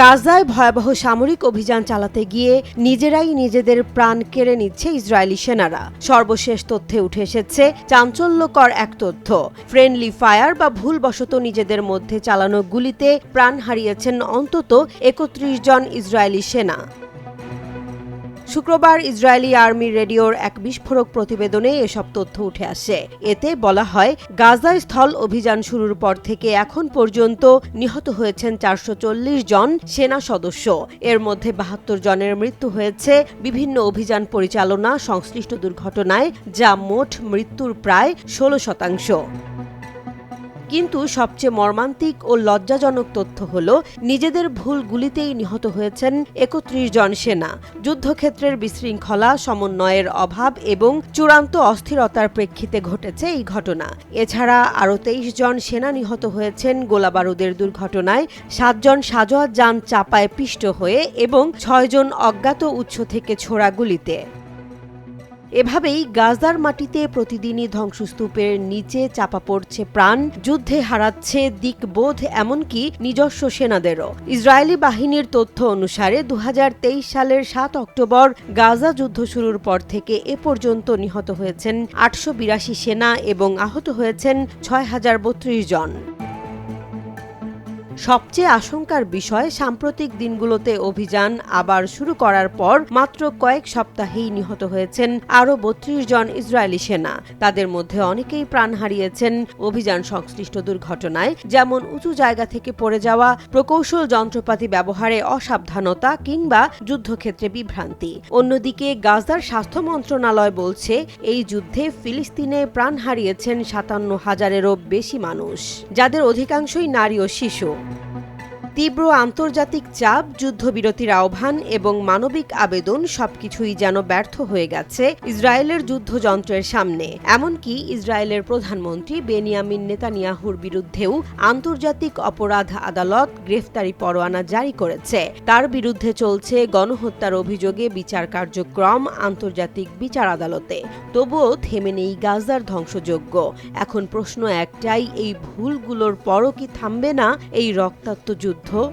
গাজায় ভয়াবহ সামরিক অভিযান চালাতে গিয়ে নিজেরাই নিজেদের প্রাণ কেড়ে নিচ্ছে ইসরায়েলি সেনারা। সর্বশেষ তথ্যে উঠে এসেছে চাঞ্চল্যকর এক তথ্য। ফ্রেন্ডলি ফায়ার বা ভুলবশত নিজেদের মধ্যে চালানো গুলিতে প্রাণ হারিয়েছেন অন্তত একত্রিশ জন ইসরায়েলি সেনা। শুক্রবার ইসরায়েলি আর্মি রেডিওর এক বিস্ফোরক প্রতিবেদনে এসব তথ্য উঠে আসে। এতে বলা হয় গাজা স্থল অভিযান শুরুর পর থেকে এখন পর্যন্ত নিহত হয়েছেন চারশো চল্লিশ জন সেনা সদস্য। এর মধ্যে বাহাত্তর জনের মৃত্যু হয়েছে। বিভিন্ন অভিযান পরিচালনা সংশ্লিষ্ট দুর্ঘটনায়, যা মোট মৃত্যুর প্রায় ষোলো শতাংশ। কিন্তু সবচেয়ে মর্মান্তিক ও লজ্জাজনক তথ্য হল, নিজেদের ভুল গুলিতেই নিহত হয়েছেন একত্রিশ জন সেনা। যুদ্ধক্ষেত্রের বিশৃঙ্খলা, সমন্বয়ের অভাব এবং চূড়ান্ত অস্থিরতার প্রেক্ষিতে ঘটেছে এই ঘটনা। এছাড়া আরও তেইশ জন সেনা নিহত হয়েছেন গোলাবারুদের দুর্ঘটনায়। সাতজন সাজোয়াত যান চাপায় পিষ্ট হয়ে এবং ছয়জন অজ্ঞাত উৎস থেকে ছোড়া গুলিতে। এভাবেই গাজার মাটিতে প্রতিদিনই ধ্বংসস্তূপের নিচে চাপা পড়ছে প্রাণ, যুদ্ধে হারাচ্ছে দিকবোধ, এমনকি নিজস্ব সেনাদেরও। ইসরায়েলি বাহিনীর তথ্য অনুসারে দু হাজার তেইশ সালের সাত অক্টোবর গাজা যুদ্ধ শুরুর পর থেকে এ পর্যন্ত নিহত হয়েছেন আটশো বিরাশি সেনা এবং আহত হয়েছেন ছয় হাজার বত্রিশ জন। সবচেয়ে আশঙ্কার বিষয়, সাম্প্রতিক দিনগুলোতে অভিযান আবার শুরু করার পর মাত্র কয়েক সপ্তাহেই নিহত হয়েছেন আরও বত্রিশ জন ইসরায়েলি সেনা। তাদের মধ্যে অনেকেই প্রাণ হারিয়েছেন অভিযান সংশ্লিষ্ট দুর্ঘটনায়, যেমন উঁচু জায়গা থেকে পড়ে যাওয়া, প্রকৌশল যন্ত্রপাতি ব্যবহারে অসাবধানতা কিংবা যুদ্ধক্ষেত্রে বিভ্রান্তি। অন্যদিকে গাজার স্বাস্থ্য মন্ত্রণালয় বলছে, এই যুদ্ধে ফিলিস্তিনে প্রাণ হারিয়েছেন সাতান্ন হাজারেরও বেশি মানুষ, যাদের অধিকাংশই নারী ও শিশু। তীব্র আন্তর্জাতিক চাপ, যুদ্ধবিরতির আহ্বান এবং মানবিক আবেদন সবকিছুই যেন ব্যর্থ হয়ে গেছে ইসরায়েলের যুদ্ধযন্ত্রের সামনে। এমনকি ইসরায়েলের প্রধানমন্ত্রী বেনিয়ামিন নেতানিয়াহুর বিরুদ্ধেও আন্তর্জাতিক অপরাধ আদালত গ্রেফতারি পরোয়ানা জারি করেছে। তার বিরুদ্ধে চলছে গণহত্যার অভিযোগে বিচার কার্যক্রম আন্তর্জাতিক বিচার আদালতে। তবুও থেমে নেই গাজার ধ্বংসযজ্ঞ। এখন প্রশ্ন একটাই, এই ভুলগুলোর পরও কি থামবে না এই রক্তাক্ত যুদ্ধ? 他。